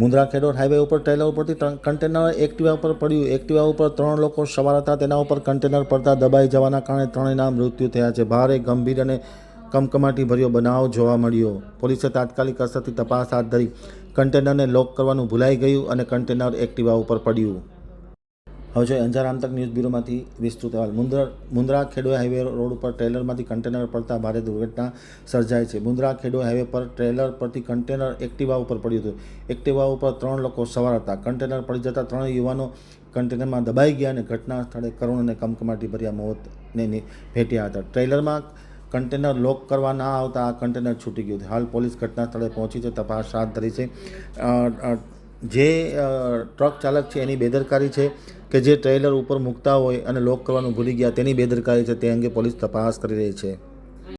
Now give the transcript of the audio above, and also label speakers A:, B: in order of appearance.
A: Mundra Khedod highway ઉપર trailer ઉપરથી container Activa ઉપર પડ્યું. એક્ટિવા ઉપર ત્રણ લોકો સવાર હતા. તેના ઉપર કન્ટેનર પડતા દબાઈ જવાના કારણે ત્રણેયના મૃત્યુ થયા છે. ભારે ગંભીર અને કમકમાટી ભર્યો બનાવ જોવા મળ્યો. પોલીસે તાત્કાલિક અસરથી તપાસ હાથ ધરી કન્ટેનરને લોક કરવાનું ભૂલાઈ ગયું અને કન્ટેનર એક્ટિવા ઉપર પડ્યું. હવે જોઈએ અંજાર આમતક ન્યૂઝ બ્યુરોમાંથી વિસ્તૃત અહેવાલ. મુંદ્રા મુન્દ્રા ખેડો હાઈવે રોડ ઉપર ટ્રેલરમાંથી કન્ટેનર પડતા ભારે દુર્ઘટના સર્જાઈ છે. મુન્દ્રા ખેડો હાઈવે પર ટ્રેલર પરથી કન્ટેનર એક્ટિવા ઉપર પડ્યું હતું. એક્ટિવા ઉપર ત્રણ લોકો સવાર હતા. કન્ટેનર પડી જતા ત્રણ યુવાનો કન્ટેનરમાં દબાઈ ગયા અને ઘટના સ્થળે કરુણ અને કમકમાટી ભર્યા મોતને ભેટ્યા હતા. ટ્રેલરમાં કન્ટેનર લોક કરવા ના આવતા આ કન્ટેનર છૂટી ગયું હાલ પોલીસ ઘટના સ્થળે પહોંચી છે, તપાસ હાથ ધરી છે. જે ટ્રક ચાલક છે એની બેદરકારી છે. કે જે ટ્રેલર ઉપર મૂકતા હોય અને લોક કરવાનું ભૂલી ગયા, તેની બેદરકારી છે તે અંગે પોલીસ તપાસ કરી રહી છે.